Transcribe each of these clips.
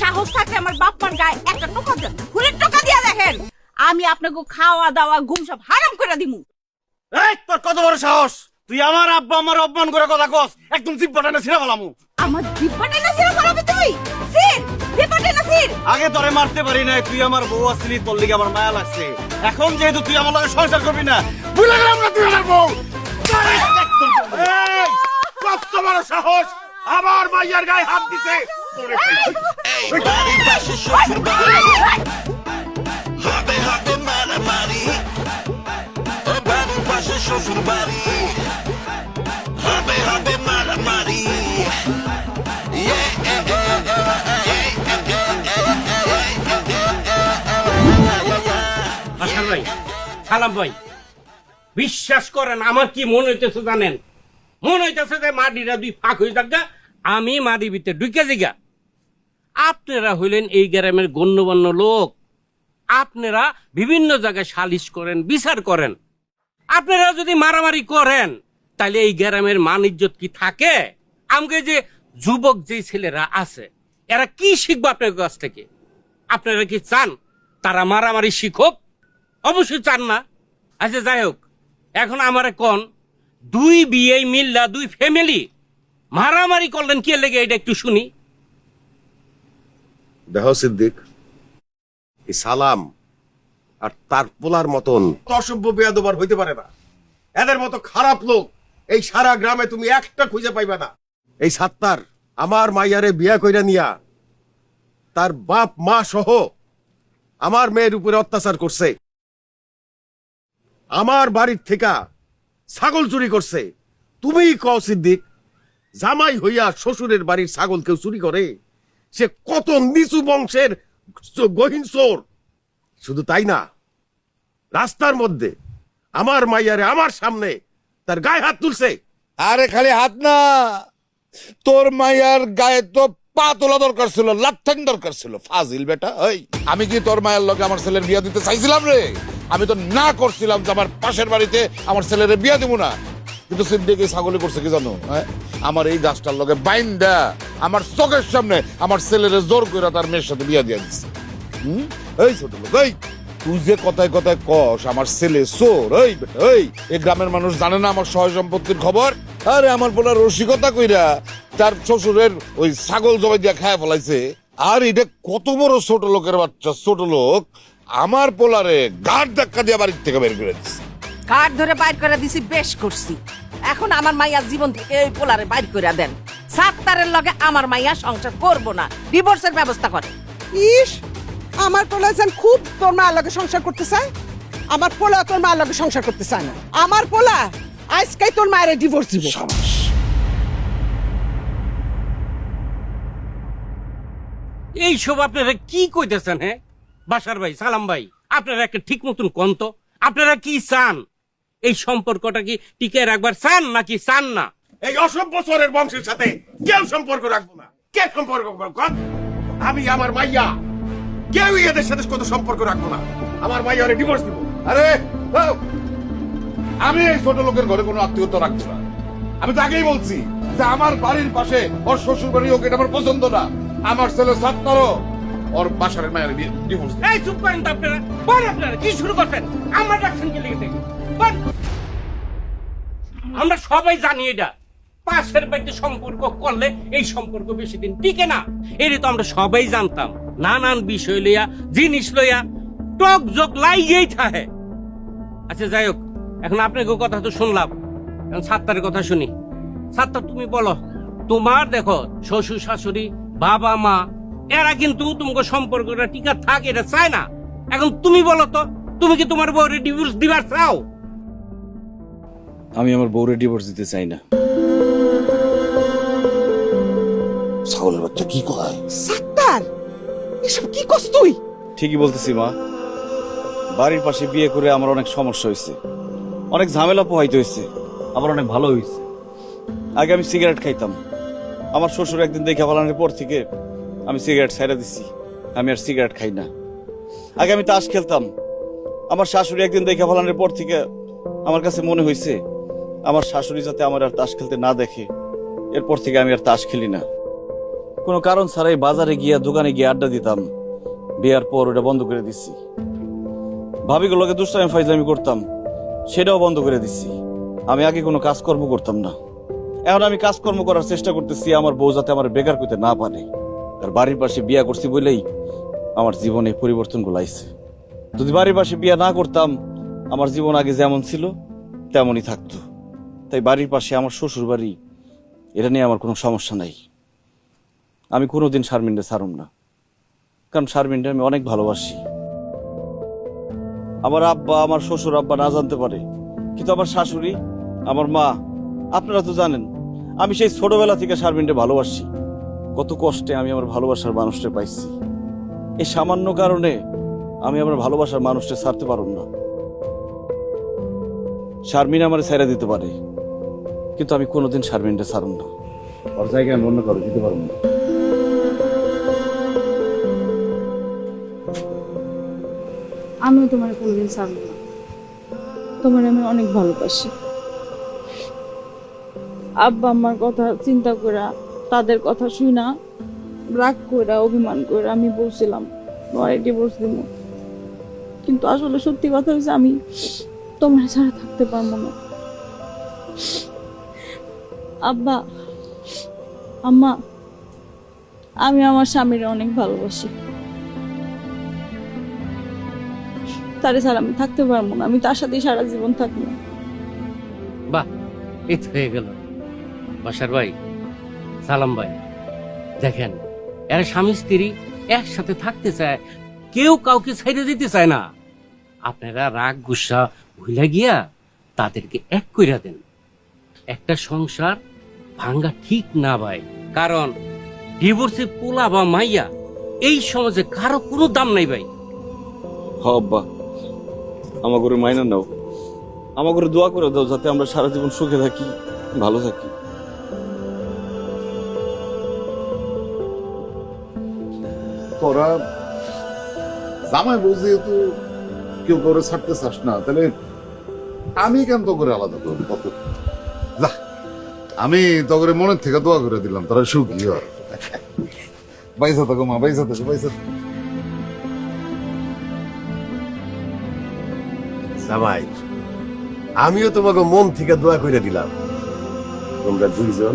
সাহস থাকলে আমার বাপ্পার গায়ে একটা টোকা দেন। ফুলের টোকা দিয়া দেখেন। আমি আপনাকে খাওয়া দাওয়া ঘুম সব হারাম করে দিমু। এই তোর কত বড় সাহস? তুই আমার আব্বা আমার অপমান করে কথা কস। একদম জিব্বাটা না ছিঁড়ে ফেলামু। আমার জিব্বাটা না ছিঁড়ে ফেলাবে তুই? সির জিব্বাটা না সির আগে তোরে মারতে পারি না তুই আমার বউ আসলি তোর লিগে আমার মায়া লাগছে। এখন যেহেতু তুই আমার লগে সংসার করবি না ভুলে গেলাম না তুই আমার বউ। এই, কত বড় সাহস! আমার মাইয়ার গায়ে হাত দিছে। সালাম ভাই। বিশ্বাস করেন, আমার কি মনে হইতেছে জানেন? মনে হইতেছে যে মাটিরা দুই ফাঁক হয়ে থাকা আমি মাটির ভিতরে ঢুকে জিগা আপনারা হইলেন এই গ্রামের গণ্যমান্য লোক। আপনারা বিভিন্ন জায়গায় সালিশ করেন, বিচার করেন। আপনারা যদি মারামারি করেন তাহলে এই গ্রামের মান ইজ্জত কি থাকে? আমাকে যে যুবক যে ছেলেরা আছে, এরা কি শিখবে আপনার কাছ থেকে? আপনারা কি চান তারা মারামারি শিখুক? অবশ্যই চান না। আচ্ছা যাই হোক, এখন আমার কোন, দুই বিয়ে মিল্লা দুই ফ্যামিলি মারামারি করলেন কে লেগে? এটা একটু শুনি। দেহ সিদ্দিক এই সালাম আর তার পোলার মতন। অসভ্য বেয়াদবার হইতে পারে না। এদের মতো খারাপ লোক এই সারা গ্রামে তুমি একটা খুঁজে পাইবে না। এই সাত্তার আমার মাইয়ারে বিয়া কইরা নিয়া তার বাপ মা সহ আমার মেয়ের উপরে অত্যাচার করছে। আমার বাড়ির থেকে ছাগল চুরি করছে। তুমিই কও সিদ্দিক জামাই হইয়া শ্বশুরের বাড়ির ছাগল কেউ চুরি করে? সে কত নিচু বংশের গহীন চোর। শুধু তাই না, রাস্তার মধ্যে আমার মাইয়ারে আমার সামনে তার গায়ে হাত তুলছে। আরে খালি হাত না, তোর মায়ার গায়ে তো পা তোলা দরকার ছিল লাথন দরকার ছিল। ফাজিল বেটা ওই আমি কি তোর মায়ের লগে আমার ছেলের বিয়া দিতে চাইছিলাম রে? আমি তো না করছিলাম যে আমার পাশের বাড়িতে আমার ছেলের বিয়া দিব না। কিন্তু সিদ্দিক এই ছাগলি করছে কি জানো? হ্যাঁ? আমার এই গাছটার লগে বাইন্দা আমার চোখের সামনে আমার ছেলের জোর করে তার মেয়ের সাথে বিয়া দিয়ে দিচ্ছে হুম? এই ছোট লোক এই! তুই যে কথায় কথায় কস আমার ছেলে চোর ওই এই! গ্রামের মানুষ জানে না আমার সহায় সম্পত্তির খবর? আরে আমার পোলার রসিকতা কইরা তার শ্বশুরের ওই ছাগল জবাই দিয়া খায় ফেলাইছে। আর এটা কত বড় ছোট লোকের বাচ্চা ছোট লোক! আমার পোলারে গাঢ় ধাক্কা দিয়ে বাড়ির থেকে বের করে দিচ্ছে কাঠ ধরে বাইর করে দিছি বেশ করছি। এখন আমার মাইয়া জীবন থেকে এই পোলারে বাইর করে দেন। সাত্তারের লগে আমার মাইয়া সংসার করব না ডিভোর্সের ব্যবস্থা করে। ইস আমার পোলা যেন খুব তোর মায়ের লগে সংসার করতে চায় আমার পোলা তোর মায়ের লগে সংসার করতে চায় না আমার পোলা আজকাই তোর মায়ের ডিভোর্স দিব। এই সব আপনারা কি কইতেছেন হ্যাঁ? বাসার ভাই সালাম ভাই আপনারা একটা ঠিক মতন কন্ত। আপনারা কি চান? এই সম্পর্কটা কি টিকে রাখবার চান নাকি চান না? এই অসভ্য চোরের বংশের সাথে কেউ সম্পর্ক রাখব না। কে সম্পর্ক আমি আমার মাইয়া। কেউ এদের সাথে কোনো সম্পর্ক রাখব না। আমার মাইয়ারে ডিভোর্স দিব। আরে আমি এই ছোট লোকের ঘরে কোনো আত্মীয়তা রাখছি না। আমি তো আগেই বলছি যে আমার বাড়ির পাশে ওর শ্বশুর বাড়ি এটা আমার পছন্দ না। আমার ছেলে সাত্তারও ওর বাসার মায়ের ডিভোর্স এই চুপ করেন তো আপনারা। আপনারা কি শুরু করছেন? আমার ডাকছেন কি বল। আমরা সবাই জানি এটা। পাশের বাড়িতে সম্পর্ক করলে এই সম্পর্ক বেশি দিন টিকে না। এর তো আমরা সবাই জানতাম। নানান বিষয় লইয়া, জিনিস লইয়া, টক জোক লাইগেই থাকে। আচ্ছা যাই হোক, এখন আপনাকে কথা তো শুনলাম। এখন সাত্তারের কথা শুনি। সাত্তার, তুমি বলো, তোমার দেখো, শ্বশুর, শাশুড়ি, বাবা, মা, এরা কিন্তু তোমাকে সম্পর্কটা টিকা থাক, এটা চায় না। এখন তুমি বলো তো, তুমি কি তোমার বউরে ডিভোর্স দিবার চাও? আমি আমার বউরে ডিভোর্স দিতে চাই না। ছাগলের বাচ্চা কি কয়? সাত্তার এসব কি করছ তুই? ঠিকই বলতেছি মা। বাড়ির পাশে বিয়ে করে আমার অনেক সমস্যা হয়েছে। অনেক ঝামেলা পোহাইতে হয়েছে। আবার অনেক ভালো হয়েছে। আগে আমি সিগারেট খাইতাম। আমার শ্বশুর একদিন দেখে ফেলানোর পর থেকে আমি সিগারেট ছাইড়া দিছি। আমি আর সিগারেট খাই না। আগে আমি তাস খেলতাম। আমার শাশুড়ি একদিন দেখে ফেলানোর পর থেকে আমার কাছে মনে হয়েছে আমার শাশুড়ি যাতে আমার আর তাস খেলতে না দেখে, এরপর থেকে আমি আর তাস খেলি না। কোনো কারণ ছাড়াই বাজারে গিয়া, দোকানে গিয়ে আড্ডা দিতাম। বিয়ার পর ওটা বন্ধ করে দিচ্ছি ভাবিগুলোকে দুষ্টামি ফাইজলামি করতাম, সেটাও বন্ধ করে দিচ্ছি আমি আগে কোনো কাজকর্ম করতাম না। এখন আমি কাজকর্ম করার চেষ্টা করতেছি, আমার বউ যাতে আমার বেকার করতে না পারে। আর বাড়ির পাশে বিয়া করছি বলেই আমার জীবনে পরিবর্তনগুলো আইছে যদি বাড়ির পাশে বিয়া না করতাম, আমার জীবন আগে যেমন ছিল, তেমনই থাকতো। তাই বাড়ির পাশে আমার শ্বশুর বাড়ি এটা নিয়ে আমার কোনো সমস্যা নাই। আমি কোনোদিন শারমিনটা ছাড়ুম না। কারণ শারমিনটা আমি অনেক ভালোবাসি। আমার আব্বা, আমার শ্বশুর আব্বা না জানতে পারে, কিন্তু আমার শাশুড়ি, আমার মা, আপনারা তো জানেন, আমি সেই ছোটবেলা থেকে শারমিনটা ভালোবাসি। কত কষ্টে আমি আমার ভালোবাসার মানুষটা পাইছি। এই সামান্য কারণে আমি আমার ভালোবাসার মানুষটা ছাড়তে পারুম না। শারমিন আমার ছেড়ে দিতে পারে। কিন্তু আমি কোনোদিন শারমিনটা ছাড়ুম না। ওর জায়গায় আমি অন্য কারও দিতে পারব না। আমিও তোমার কোনোদিন ছাড়বো না। তোমার আমি অনেক ভালোবাসি। আব্বা আমার কথা চিন্তা করে তাদের কথা শুনা রাগ করে অভিমান করে আমি বলছিলাম তোমার ডিভোর্স দিব কিন্তু আসলে সত্যি কথা হচ্ছে আমি তোমার ছাড়া থাকতে পারব না। আব্বা, আম্মা, আমি আমার স্বামীর অনেক ভালোবাসি। তারে ছাড়া আমি থাকতে পারব না, আমি তার সাথেই সারা জীবন থাকব। বাহ, এই হয়ে গেল। বাসার ভাই, সালাম ভাই, দেখেন, এরা স্বামী স্ত্রী একসাথে থাকতে চায়, কেউ কাউকে ছেড়ে দিতে চায় না। আপনারা রাগ, গুসা ভুলে গিয়া তাদেরকে এক কইরা দেন। একটা সংসার ভাঙ্গা ঠিক না ভাই। কারণ ডিভোর্সে পোলা বা মাইয়া এই সমাজে কারও কোনো দাম নাই ভাই। হ আব্বা আমার করে মাইনা নাও। আমার করে দোয়া করে দাও যাতে আমরা সারা জীবন সুখে থাকি ভালো থাকি। তোরা জামাই বউ যেহেতু কেউ করে ছাড়তে চাস না তাহলে আমি কেন তো করে আলাদা করব? আমি তো করে মনের থেকে দোয়া করে দিলাম তোরা সুখী হয় পয়সা থাকো মা পয়সা থাকো পয়সা থাকো। জামাই আমিও তোমাকে মন থেকে দোয়া করে দিলাম। তোমরা দুইজন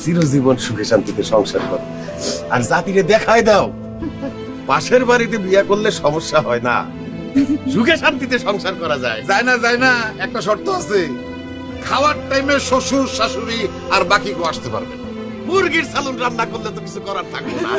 চিরজীবন সুখে শান্তিতে সংসার করো। আর জাতিরে দেখায় দাও পাশের বাড়িতে বিয়ে করলে সমস্যা হয় না। সুখে শান্তিতে সংসার করা যায়। যায় না যায় না একটা শর্ত আছে। খাওয়ার টাইমে শ্বশুর শাশুড়ি আর বাকি কেউ আসতে পারবে না। মুরগির সালুন রান্না করলে তো কিছু করার থাকবে না।